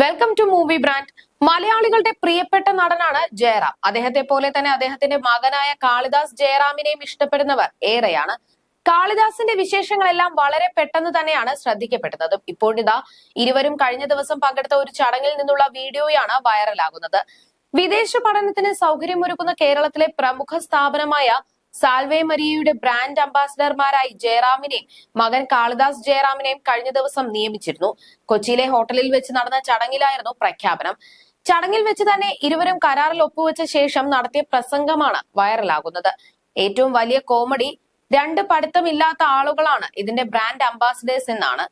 Welcome to movie brand മലയാളികളുടെ പ്രിയപ്പെട്ട നടനാണ് ജയറാം. അദ്ദേഹത്തെ പോലെ തന്നെ അദ്ദേഹത്തിന്റെ മകനായ കാളിദാസ് ജയറാമിനെയും ഇഷ്ടപ്പെടുന്നവർ ഏറെയാണ്. കാളിദാസിന്റെ വിശേഷങ്ങളെല്ലാം വളരെ പെട്ടെന്ന് തന്നെയാണ് ശ്രദ്ധിക്കപ്പെടുന്നത്. ഇപ്പോഴിതാ ഇരുവരും കഴിഞ്ഞ ദിവസം പങ്കെടുത്ത ഒരു ചടങ്ങിൽ നിന്നുള്ള വീഡിയോയാണ് വൈറലാകുന്നത് വിദേശ പഠനത്തിന് സൗകര്യമൊരുക്കുന്ന കേരളത്തിലെ പ്രമുഖ സ്ഥാപനമായ സാൽവേ മരിയയുടെ ബ്രാൻഡ് അംബാസിഡർമാരായി ജയറാമിനെയും മകൻ കാളിദാസ് ജയറാമിനെയും കഴിഞ്ഞ ദിവസം നിയമിച്ചിരുന്നു. കൊച്ചിയിലെ ഹോട്ടലിൽ വെച്ച് നടന്ന ചടങ്ങിലായിരുന്നു പ്രഖ്യാപനം. ചടങ്ങിൽ വെച്ച് തന്നെ ഇരുവരും കരാറിൽ ഒപ്പുവെച്ച ശേഷം നടത്തിയ പ്രസംഗമാണ് വൈറലാകുന്നത്. ഏറ്റവും വലിയ കോമഡി രണ്ട് പഠിത്തമില്ലാത്ത ആളുകളാണ് ഇതിന്റെ ബ്രാൻഡ് അംബാസിഡേഴ്സ് എന്നാണ്.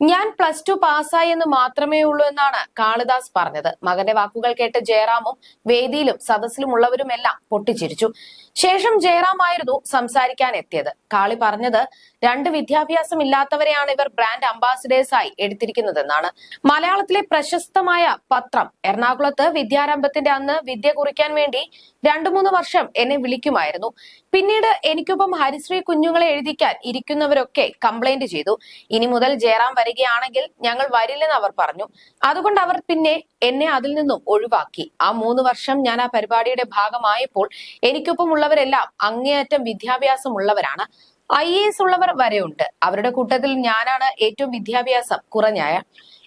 ഞാൻ പ്ലസ് ടു പാസ്സായി എന്ന് മാത്രമേ ഉള്ളൂ എന്നാണ് കാളിദാസ് പറഞ്ഞത്. മകന്റെ വാക്കുകൾ കേട്ട് ജയറാമും വേദിയിലും സദസ്സിലും ഉള്ളവരുമെല്ലാം പൊട്ടിച്ചിരിച്ചു. ശേഷം ജയറാം ആയിരുന്നു സംസാരിക്കാൻ എത്തിയത്. കാളി പറഞ്ഞത് രണ്ട് വിദ്യാഭ്യാസം ഇല്ലാത്തവരെയാണ് ഇവർ ബ്രാൻഡ് അംബാസിഡേഴ്സ് ആയി എടുത്തിരിക്കുന്നതെന്നാണ്. മലയാളത്തിലെ പ്രശസ്തമായ പത്രം എറണാകുളത്ത് വിദ്യാരംഭത്തിന്റെ അന്ന് വിദ്യ കുറിക്കാൻ വേണ്ടി രണ്ടു മൂന്ന് വർഷം എന്നെ വിളിക്കുമായിരുന്നു. പിന്നീട് എനിക്കൊപ്പം ഹരിശ്രീ കുഞ്ഞുങ്ങളെ എഴുതിക്കാൻ ഇരിക്കുന്നവരൊക്കെ കംപ്ലൈന്റ് ചെയ്തു. ഇനി മുതൽ ജയറാം വരികയാണെങ്കിൽ ഞങ്ങൾ വരില്ലെന്ന് അവർ പറഞ്ഞു. അതുകൊണ്ട് അവർ പിന്നെ എന്നെ അതിൽ നിന്നും ഒഴിവാക്കി. ആ മൂന്ന് വർഷം ഞാൻ ആ പരിപാടിയുടെ ഭാഗമായപ്പോൾ എനിക്കൊപ്പമുള്ളവരെല്ലാം അങ്ങേയറ്റം വിദ്യാഭ്യാസം ഉള്ളവരാണ് ഐ എ എസ് ഉള്ളവർ വരെയുണ്ട്. അവരുടെ കൂട്ടത്തിൽ ഞാനാണ് ഏറ്റവും വിദ്യാഭ്യാസം കുറഞ്ഞായ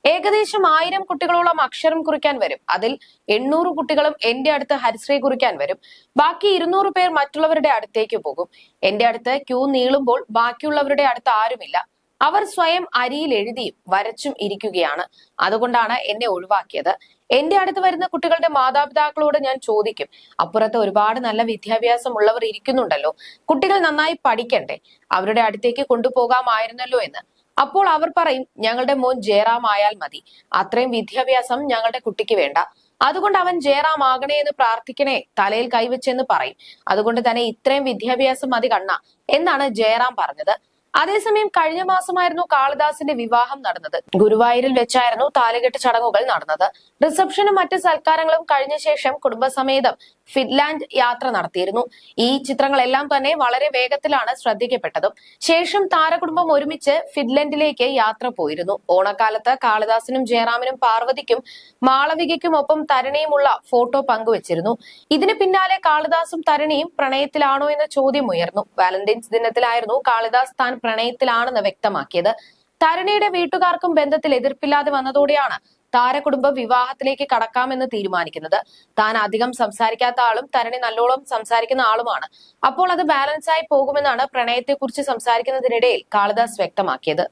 ഏകദേശം ആയിരം കുട്ടികളോളം അക്ഷരം കുറിക്കാൻ വരും. അതിൽ എണ്ണൂറ് കുട്ടികളും എന്റെ അടുത്ത് ഹരിശ്രീ കുറിക്കാൻ വരും. ബാക്കി ഇരുന്നൂറ് പേർ മറ്റുള്ളവരുടെ അടുത്തേക്ക് പോകും. എന്റെ അടുത്ത് ക്യൂ നീളുമ്പോൾ ബാക്കിയുള്ളവരുടെ അടുത്ത് ആരുമില്ല. അവർ സ്വയം അരിയിൽ എഴുതിയും വരച്ചും ഇരിക്കുകയാണ്. അതുകൊണ്ടാണ് എന്നെ ഒഴിവാക്കിയത്. എന്റെ അടുത്ത് വരുന്ന കുട്ടികളുടെ മാതാപിതാക്കളോട് ഞാൻ ചോദിക്കും അപ്പുറത്ത് ഒരുപാട് നല്ല വിദ്യാഭ്യാസം ഉള്ളവർ ഇരിക്കുന്നുണ്ടല്ലോ കുട്ടികൾ നന്നായി പഠിക്കണ്ടേ? അവരുടെ അടുത്തേക്ക് കൊണ്ടുപോകാമായിരുന്നല്ലോ എന്ന്. അപ്പോൾ അവർ പറയും ഞങ്ങളുടെ മോൻ ജയറാം ആയാൽ മതി. അത്രയും വിദ്യാഭ്യാസം ഞങ്ങളുടെ കുട്ടിക്ക് വേണ്ട. അതുകൊണ്ട് അവൻ ജയറാം ആകണേ എന്ന് പ്രാർത്ഥിക്കണേ തലയിൽ കൈവച്ചെന്ന് പറയും. അതുകൊണ്ട് തന്നെ ഇത്രയും വിദ്യാഭ്യാസം മതി കണ്ണ എന്നാണ് ജയറാം പറഞ്ഞത്. അതേസമയം കഴിഞ്ഞ മാസമായിരുന്നു കാളിദാസിന്റെ വിവാഹം നടന്നത്. ഗുരുവായൂരിൽ വെച്ചായിരുന്നു താലികെട്ട് ചടങ്ങുകൾ നടന്നത്. റിസപ്ഷനും മറ്റ് സൽക്കാരങ്ങളും കഴിഞ്ഞ ശേഷം കുടുംബസമേതം ഫിൻലാൻഡ് യാത്ര നടത്തിയിരുന്നു. ഈ ചിത്രങ്ങളെല്ലാം തന്നെ വളരെ വേഗത്തിലാണ് ശ്രദ്ധിക്കപ്പെട്ടതും. ശേഷം താരകുടുംബം ഒരുമിച്ച് ഫിൻലൻഡിലേക്ക് യാത്ര പോയിരുന്നു. ഓണക്കാലത്ത് കാളിദാസിനും ജയറാമിനും പാർവതിക്കും മാളവികയ്ക്കും ഒപ്പം തരണിയുമുള്ള ഫോട്ടോ പങ്കുവച്ചിരുന്നു. ഇതിന് പിന്നാലെ കാളിദാസും തരണിയും പ്രണയത്തിലാണോ എന്ന ചോദ്യം ഉയർന്നു. വാലന്റൈൻസ് ദിനത്തിലായിരുന്നു കാളിദാസ് താൻ പ്രണയത്തിലാണെന്ന് വ്യക്തമാക്കിയത്. തരണിയുടെ വീട്ടുകാർക്കും ബന്ധത്തിൽ എതിർപ്പില്ലാതെ വന്നതോടെയാണ് താരകുടുംബം വിവാഹത്തിലേക്ക് കടക്കാമെന്ന് തീരുമാനിക്കുന്നത്. താൻ അധികം സംസാരിക്കാത്ത ആളും തരണി നല്ലോളം സംസാരിക്കുന്ന ആളുമാണ്. അപ്പോൾ അത് ബാലൻസ് ആയി പോകുമെന്നാണ് പ്രണയത്തെക്കുറിച്ച് സംസാരിക്കുന്നതിനിടയിൽ കാളിദാസ് വ്യക്തമാക്കിയത്.